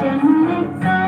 ஜன்னத்தை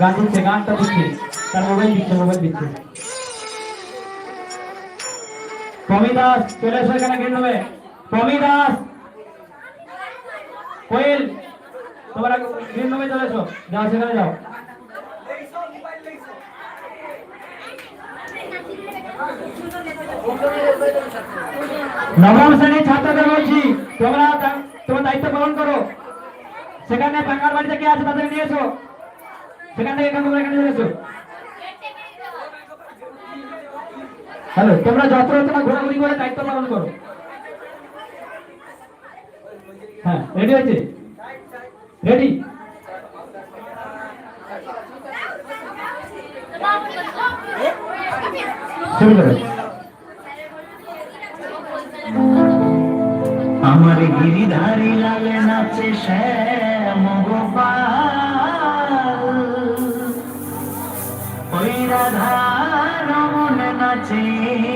গান দিচ্ছে গানটা দিচ্ছে তার মোবাইল দিচ্ছে মোবাইল দিচ্ছে। দাস, চলে এসো এখানে, গেট হবে। দাস। কোয়েল গ্রিন চলে এসো। যাও, সেখানে যাও। নবম শ্রেণির ছাত্রদের বলছি তোমরা তোমার দায়িত্ব পালন করো। সেখানে বাংলার বাড়িতে কে আছে তাদের নিয়েছো সেখান থেকে তোমরা এখানে হ্যালো, তোমরা যত্রতত্র ঘোরাঘুরি করে দায়িত্ব পালন করো। হ্যাঁ রেডি আছে রেডি আমার গিরিধারী লালে নাচে শ্যাম গোপাল। রাধা রমন নাচে।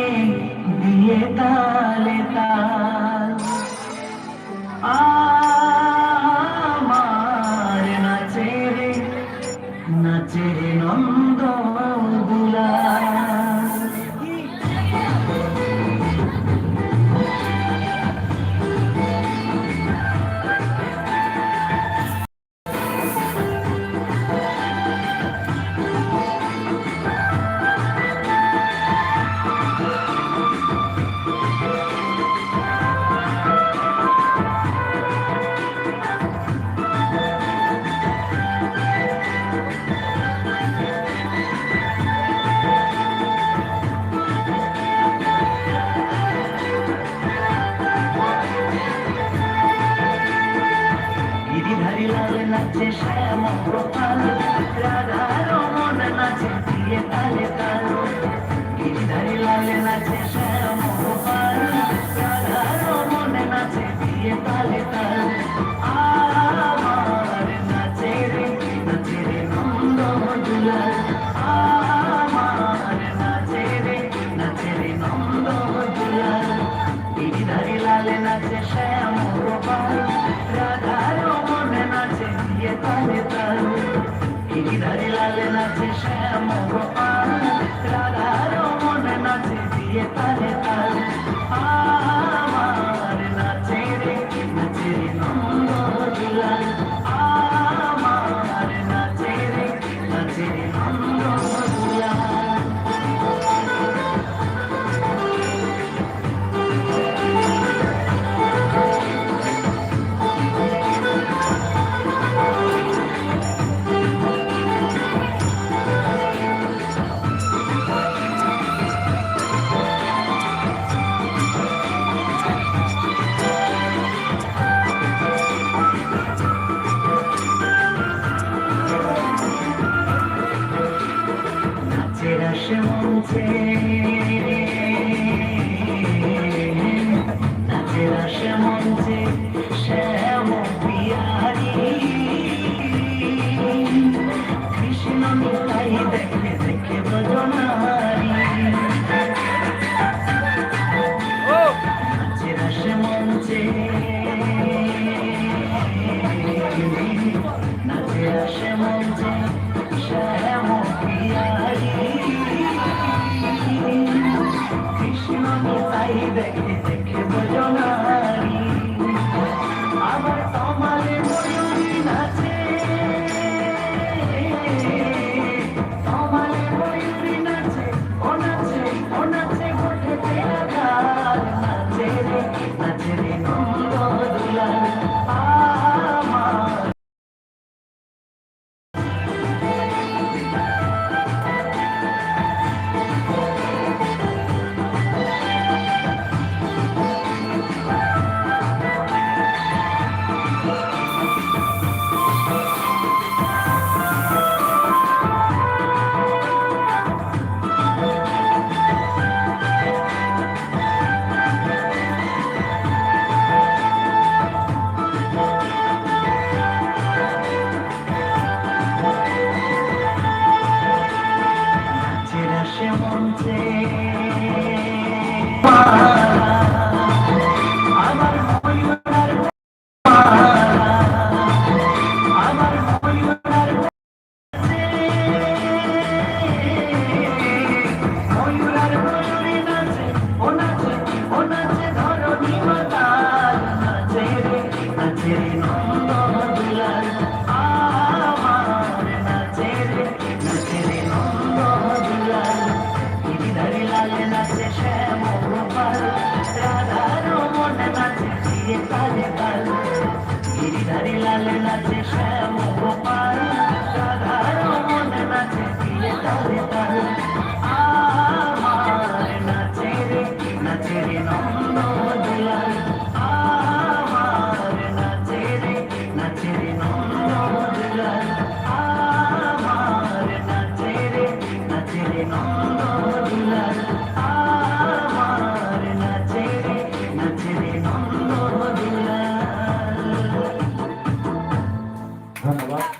গোপাল মঞ্চে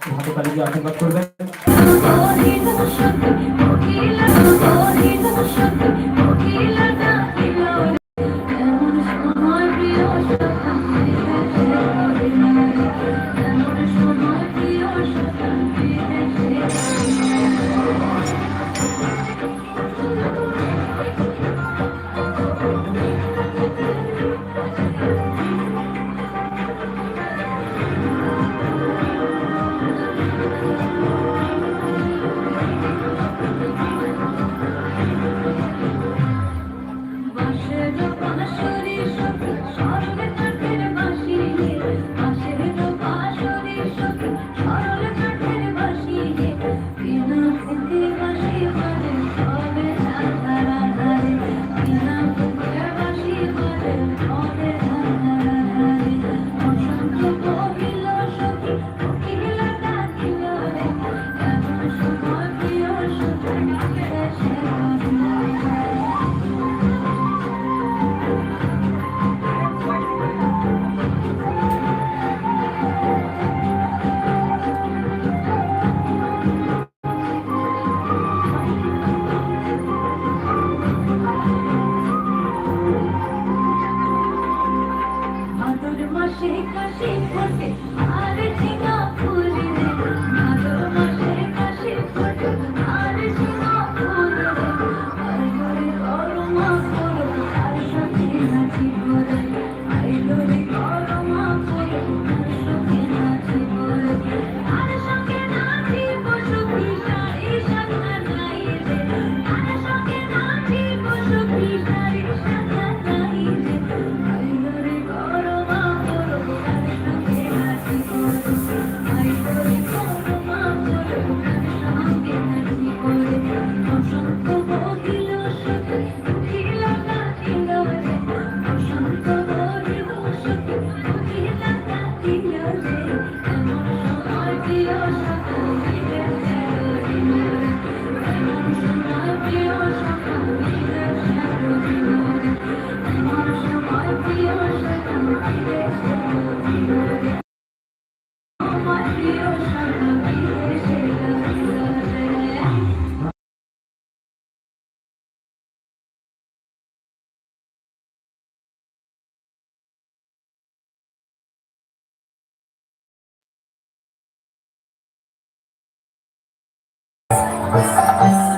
হাতে তালি দিয়ে আশীর্বাদ করবেন Gracias.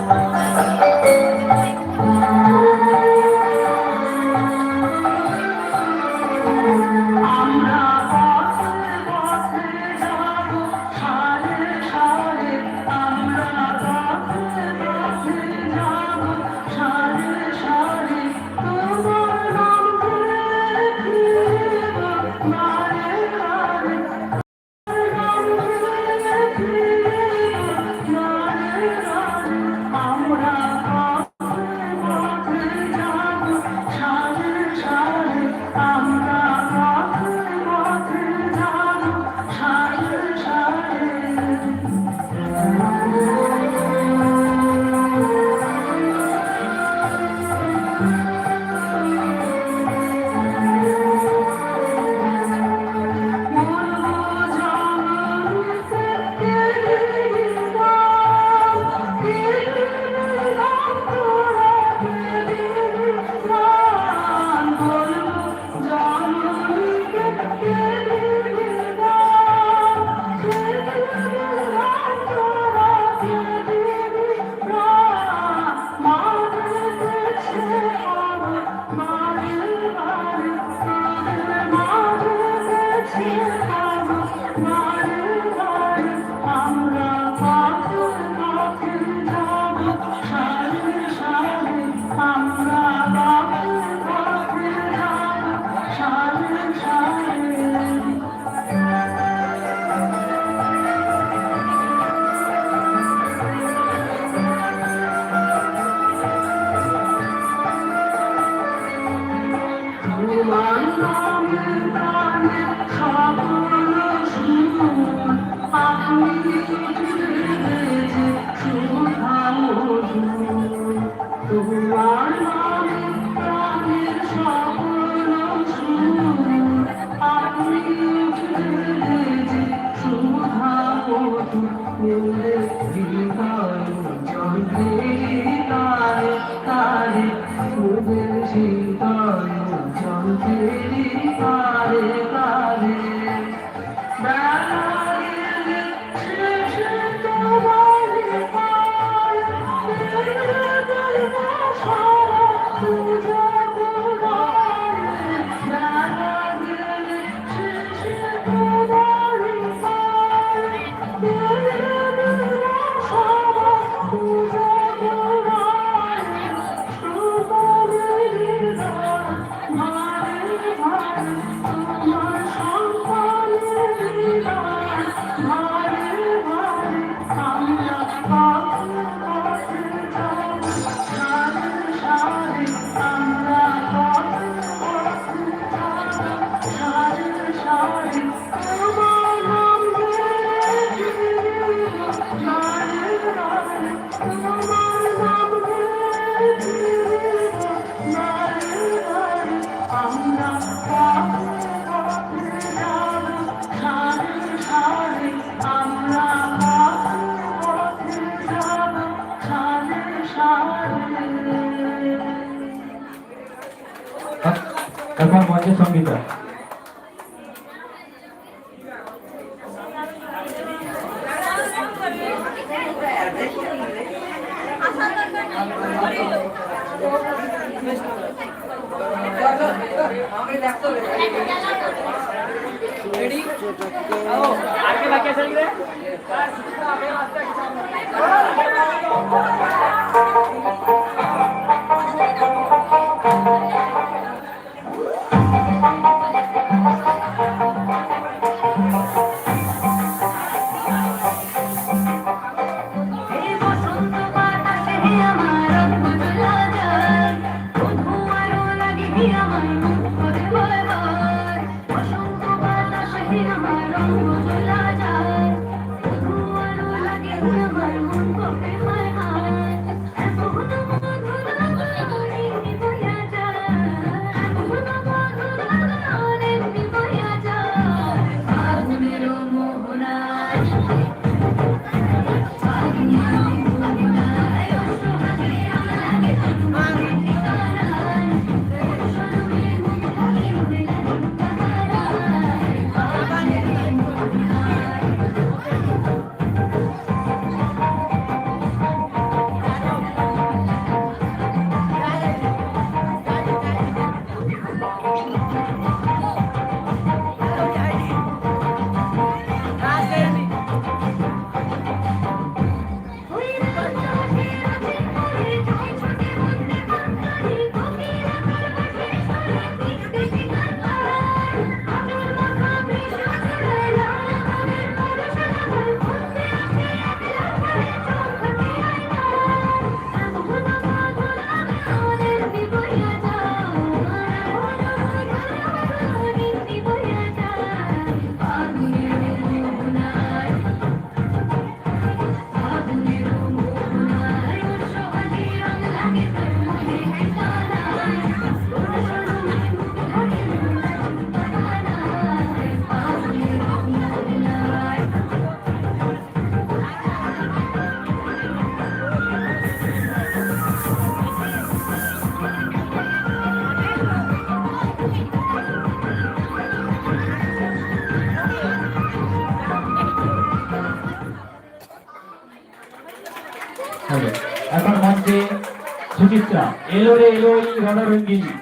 আচ্ছা এলো রে এলো রণরঙ্গিনী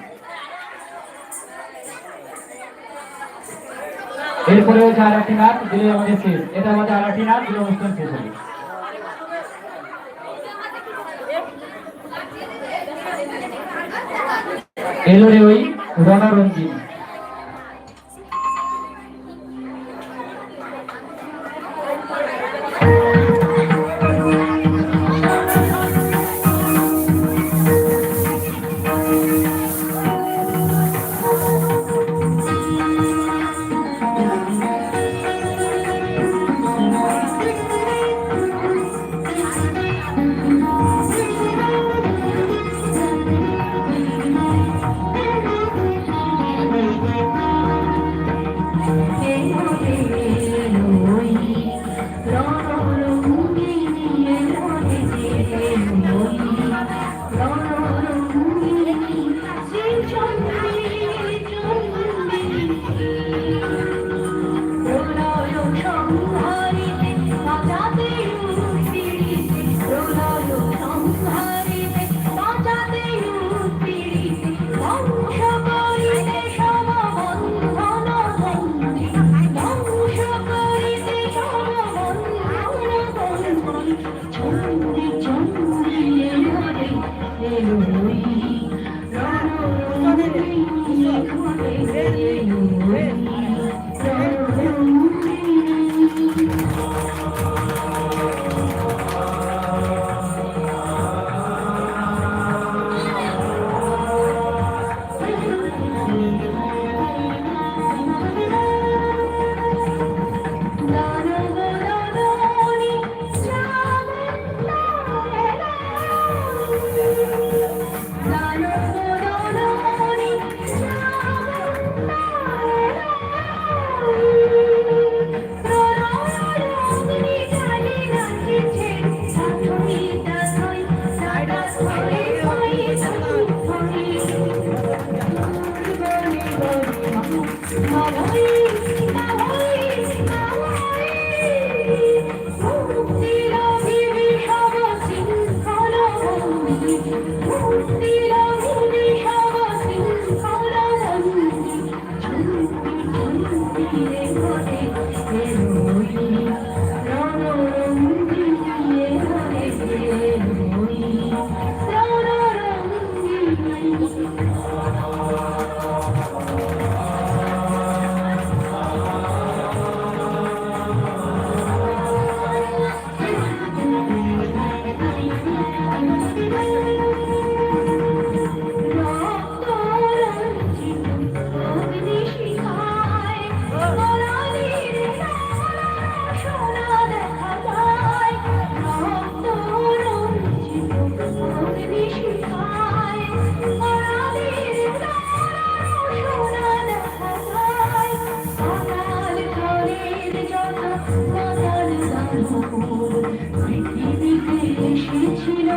এরপরে হচ্ছে আর একটি নাচ দিলে আমাদের শেষ। এটা আমাদের আর একটি নাচ দিলে অনুষ্ঠান শেষ হবে। এলো রে ওই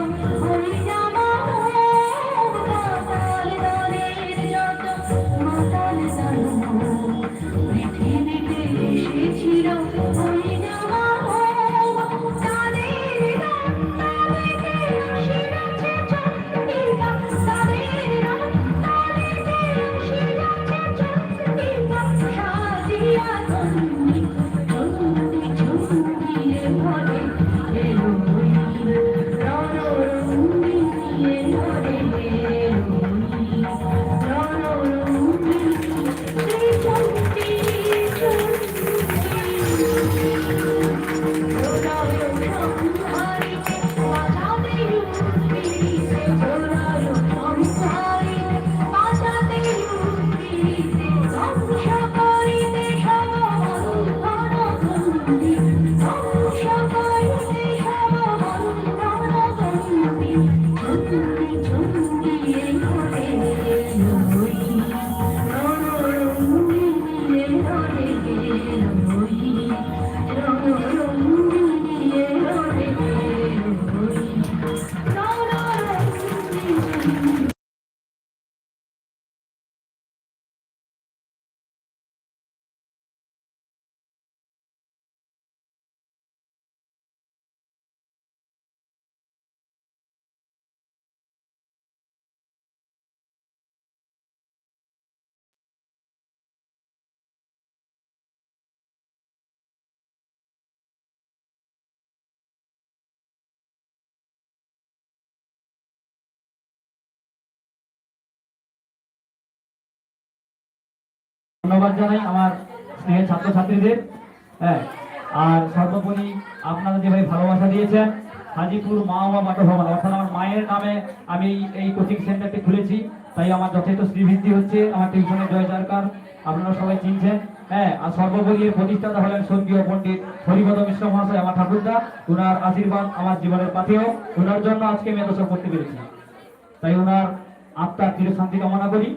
Yeah. ধন্যবাদ জানাই আমার স্নেহের ছাত্রছাত্রীদের। হ্যাঁ আর সর্বোপরি আপনারা যেভাবে ভালোবাসা দিয়েছেন, হাজিপুর মা বাবা মাঠভবন অর্থাৎ আমার মায়ের নামে আমি এই কোচিং সেন্টারটি খুলেছি, তাই আমার যথেষ্ট শ্রীবৃদ্ধি হচ্ছে। আমার টিউশনের জয় সরকার, আপনারা সবাই চিনছেন। হ্যাঁ আর সর্বোপরি এর প্রতিষ্ঠাতা হলেন স্বর্গীয় পণ্ডিত হরিপদ মিশ্র মহাশয়, আমার ঠাকুরদা। ওনার আশীর্বাদ আমার জীবনের পাথেও ওনার জন্য আজকে আমি এত করতে পেরেছি। তাই ওনার আত্মার চিরশান্তি কামনা করি।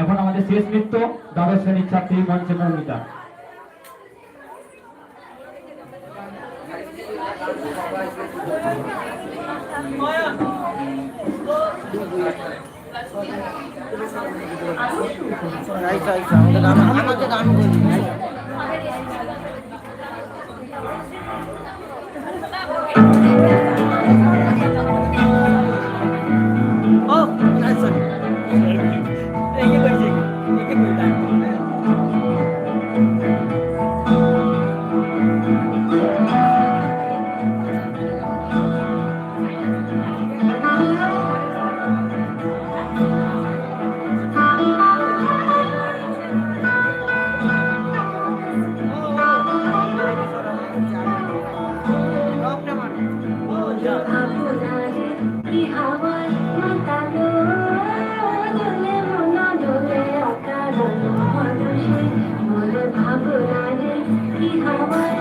এখন আমাদের শেষ নৃত্য দ্বাদশ শ্রেণির ছাত্রী মঞ্চে নর্মিতা আমাদের গান আমাদের গান Bye.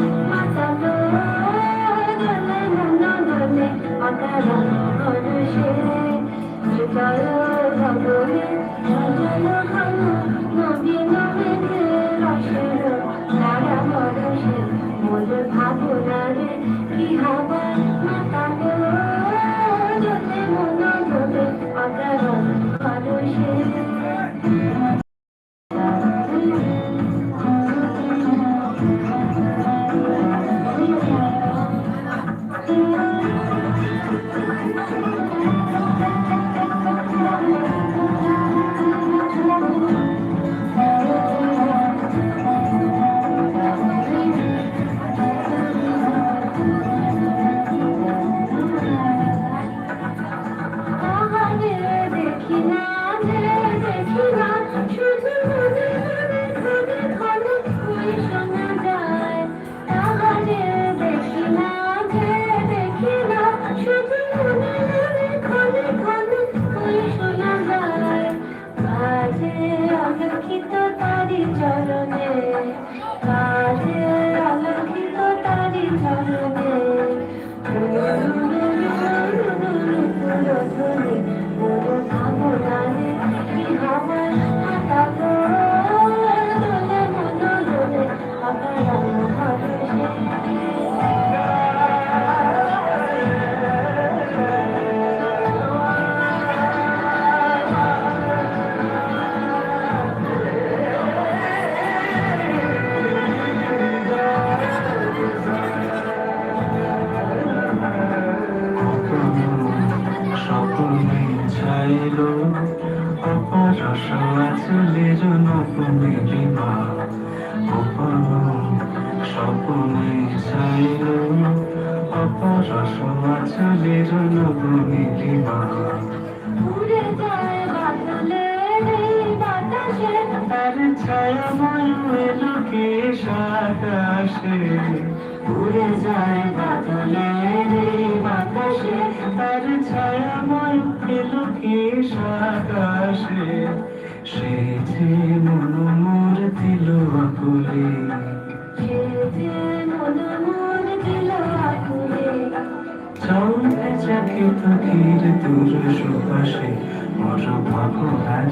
ভাবো আজ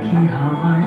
কি আমার